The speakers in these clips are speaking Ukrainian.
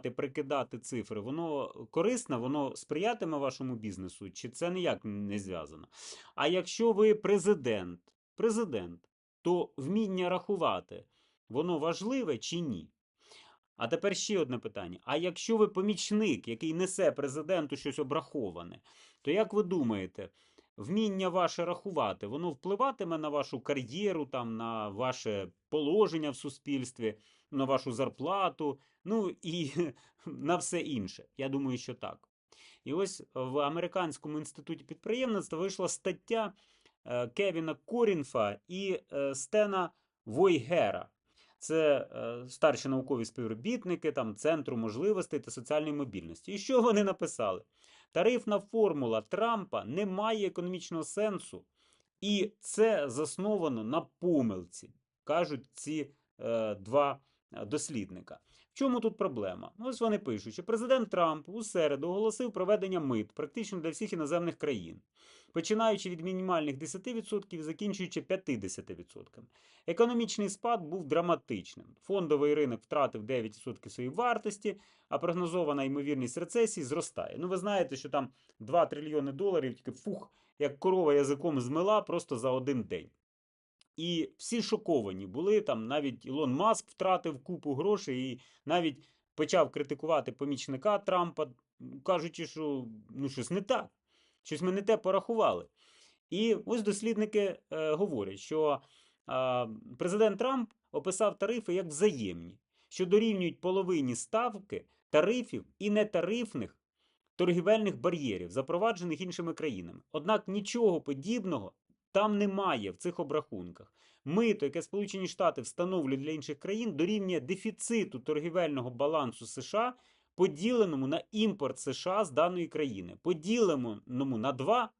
додавати, прикидати цифри, воно корисне, воно сприятиме вашому бізнесу, чи це ніяк не зв'язано? А якщо ви президент, президент, то вміння рахувати, воно важливе чи ні? А тепер ще одне питання. А якщо ви помічник, який несе президенту щось обраховане, то як ви думаєте, вміння ваше рахувати, воно впливатиме на вашу кар'єру, там, на ваше положення в суспільстві, на вашу зарплату, ну і на все інше? Я думаю, що так. І ось в Американському інституті підприємництва вийшла стаття е, Кевіна Корінфа і е, Стена Войгера. Це е, старші наукові співробітники там, Центру можливостей та соціальної мобільності. І що вони написали? Тарифна формула Трампа не має економічного сенсу, і це засновано на помилці, кажуть ці е, два дослідника. Чому тут проблема? Ну, Ось вони пишуть, що президент Трамп у середу оголосив проведення мит практично для всіх іноземних країн, починаючи від мінімальних 10% і закінчуючи 50%. Економічний спад був драматичним. Фондовий ринок втратив 9% своєї вартості, а прогнозована ймовірність рецесії зростає. Ну, ви знаєте, що там 2 трильйони доларів, тільки фух, як корова язиком змила просто за один день. І всі шоковані були там. Навіть Ілон Маск втратив купу грошей і навіть почав критикувати помічника Трампа, кажучи, що ну щось не так, щось ми не те порахували. І ось дослідники е, говорять, що е, президент Трамп описав тарифи як взаємні, що дорівнюють половині ставки тарифів і нетарифних торгівельних бар'єрів, запроваджених іншими країнами. Однак нічого подібного там немає в цих обрахунках. Мито, яке Сполучені Штати встановлюють для інших країн, дорівнює дефіциту торгівельного балансу США, поділеному на імпорт США з даної країни, поділеному на 2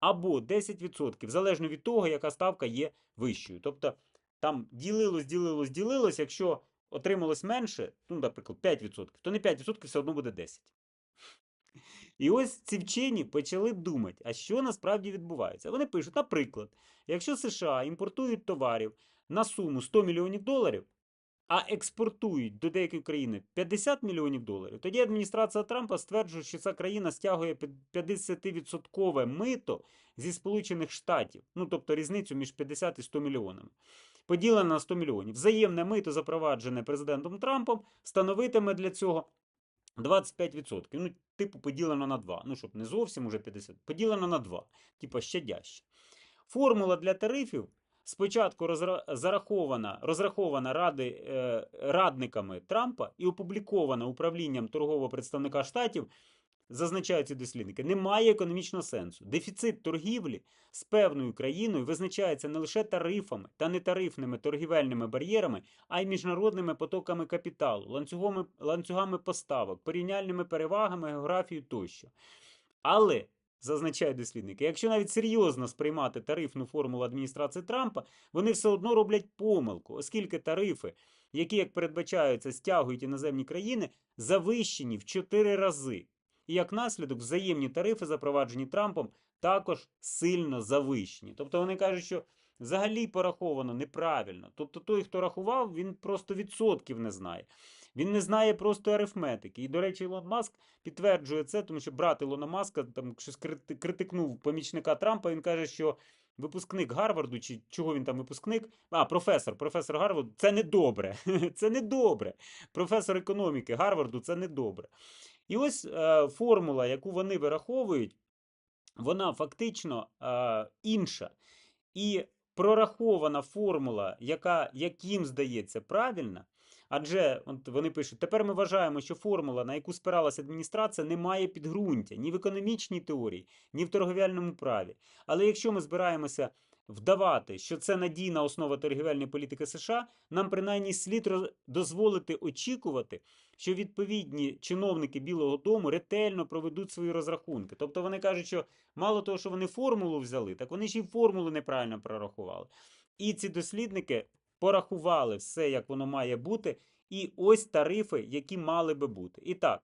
або 10%, залежно від того, яка ставка є вищою. Тобто там ділилось, ділилось, ділилось, якщо отрималось менше, ну, наприклад, 5%, то не 5%, все одно буде 10%. І ось ці вчені почали думати, а що насправді відбувається. Вони пишуть, наприклад, якщо США імпортують товарів на суму 100 мільйонів доларів, а експортують до деякої країни 50 мільйонів доларів, тоді адміністрація Трампа стверджує, що ця країна стягує 50% мито зі Сполучених Штатів, ну тобто різницю між 50 і 100 мільйонами. Поділена на 100 мільйонів. Взаємне мито, запроваджене президентом Трампом, становитиме для цього 25%. Ну, типу, поділено на 2. Ну, щоб не зовсім уже 50, поділено на 2. Типу, щадяще. Формула для тарифів спочатку розрахована, розрахована ради, е, радниками Трампа і опублікована управлінням торгового представника штатів зазначають ці дослідники, немає економічного сенсу. Дефіцит торгівлі з певною країною визначається не лише тарифами та нетарифними торгівельними бар'єрами, а й міжнародними потоками капіталу, ланцюгами, ланцюгами поставок, порівняльними перевагами, географією тощо. Але. Зазначають дослідники, якщо навіть серйозно сприймати тарифну формулу адміністрації Трампа, вони все одно роблять помилку, оскільки тарифи, які, як передбачаються, стягують іноземні країни, завищені в 4 рази. І як наслідок, взаємні тарифи, запроваджені Трампом, також сильно завищені. Тобто вони кажуть, що взагалі пораховано неправильно. Тобто той, хто рахував, він просто відсотків не знає. Він не знає просто арифметики. І, до речі, Ілон Маск підтверджує це, тому що брат Ілона Маска там щось критикнув помічника Трампа. Він каже, що випускник Гарварду, чи чого він там випускник? А, професор, професор Гарварду, це не добре. Це не добре. Професор економіки Гарварду це не добре. І ось е, формула, яку вони вираховують, вона фактично е, інша. І прорахована формула, яка як їм здається правильна. Адже от вони пишуть: тепер ми вважаємо, що формула, на яку спиралася адміністрація, не має підґрунтя ні в економічній теорії, ні в торговельному праві. Але якщо ми збираємося вдавати, що це надійна основа торгівельної політики США, нам принаймні слід дозволити очікувати, що відповідні чиновники Білого Дому ретельно проведуть свої розрахунки. Тобто вони кажуть, що мало того, що вони формулу взяли, так вони ще й формулу неправильно прорахували. І ці дослідники порахували все, як воно має бути, і ось тарифи, які мали би бути. І так.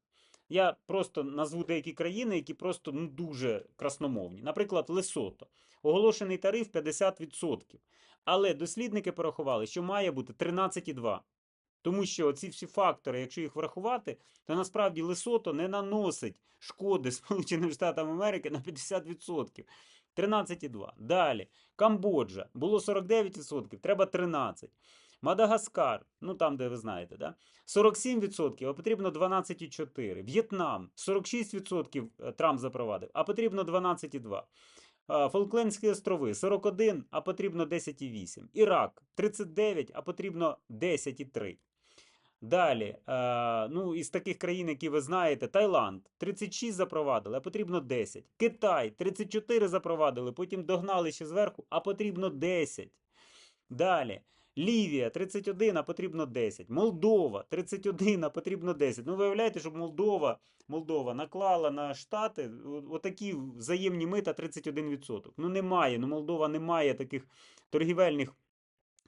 Я просто назву деякі країни, які просто ну, дуже красномовні. Наприклад, Лесото. Оголошений тариф 50%. Але дослідники порахували, що має бути 13,2%. Тому що ці всі фактори, якщо їх врахувати, то насправді Лесото не наносить шкоди Сполученим Штатам Америки на 50%. 13,2. Далі. Камбоджа було 49%, треба 13%. Мадагаскар, ну там, де ви знаєте, да? 47%, а потрібно 12,4. В'єтнам 46% Трамп запровадив, а потрібно 12,2. Фолклендські острови 41, а потрібно 10,8. Ірак 39, а потрібно 10,3. Далі, ну, із таких країн, які ви знаєте, Таїланд 36 запровадили, а потрібно 10. Китай 34 запровадили, потім догнали ще зверху, а потрібно 10. Далі. Лівія 31, а потрібно 10. Молдова 31, а потрібно 10. Ну, виявляєте, щоб Молдова, Молдова наклала на Штати отакі взаємні мита 31%. Ну, немає. Ну, Молдова не має таких торгівельних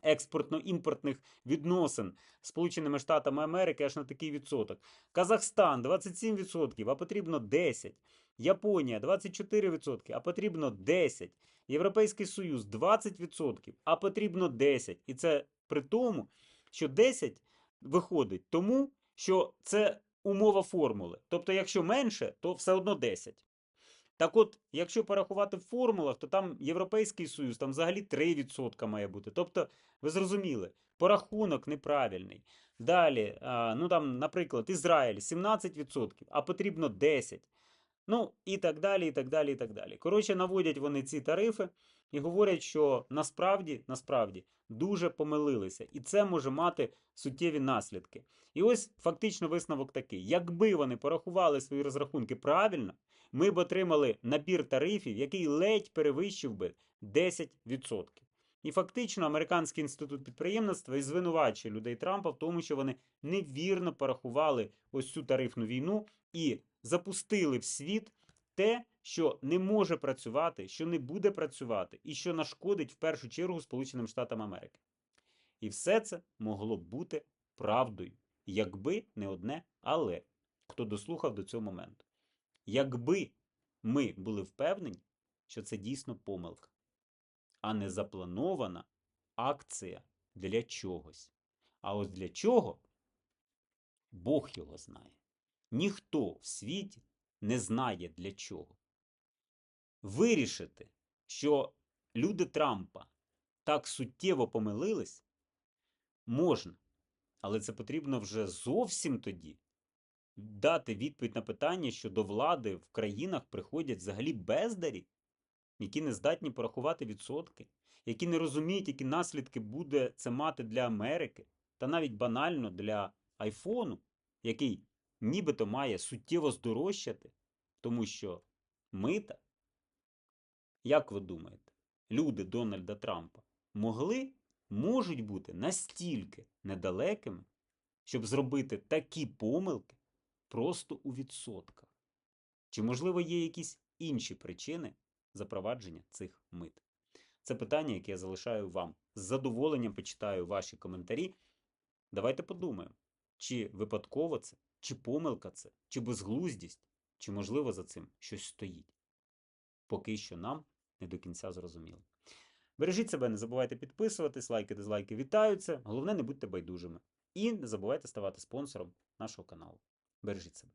експортно-імпортних відносин Сполученими Штатами Америки аж на такий відсоток. Казахстан 27%, а потрібно 10. Японія 24%, а потрібно 10. Європейський Союз 20%, а потрібно 10. І це при тому, що 10 виходить тому, що це умова формули. Тобто, якщо менше, то все одно 10. Так от, якщо порахувати в формулах, то там Європейський Союз, там взагалі 3% має бути. Тобто, ви зрозуміли, порахунок неправильний. Далі, ну там, наприклад, Ізраїль 17%, а потрібно 10%. Ну, і так далі, і так далі, і так далі. Коротше, наводять вони ці тарифи і говорять, що насправді, насправді дуже помилилися. І це може мати суттєві наслідки. І ось фактично висновок такий: якби вони порахували свої розрахунки правильно, ми б отримали набір тарифів, який ледь перевищив би 10%. І фактично американський інститут підприємництва і звинувачує людей Трампа в тому, що вони невірно порахували ось цю тарифну війну і запустили в світ те, що не може працювати, що не буде працювати, і що нашкодить в першу чергу Сполученим Штатам Америки. І все це могло б бути правдою, якби не одне але, хто дослухав до цього моменту. Якби ми були впевнені, що це дійсно помилка, а не запланована акція для чогось. А ось для чого Бог його знає. Ніхто в світі не знає для чого. Вирішити, що люди Трампа так суттєво помилились, можна, але це потрібно вже зовсім тоді дати відповідь на питання, що до влади в країнах приходять взагалі бездарі, які не здатні порахувати відсотки, які не розуміють, які наслідки буде це мати для Америки, та навіть банально для айфону, який нібито має суттєво здорожчати, тому що мита, як ви думаєте, люди Дональда Трампа могли, можуть бути настільки недалекими, щоб зробити такі помилки просто у відсотках? Чи, можливо, є якісь інші причини запровадження цих мит? Це питання, яке я залишаю вам. З задоволенням почитаю ваші коментарі. Давайте подумаємо, чи випадково це, чи помилка це, чи безглуздість, чи, можливо, за цим щось стоїть. Поки що нам не до кінця зрозуміло. Бережіть себе, не забувайте підписуватись, лайки, дизлайки вітаються. Головне, не будьте байдужими. І не забувайте ставати спонсором нашого каналу. Бережіть себе.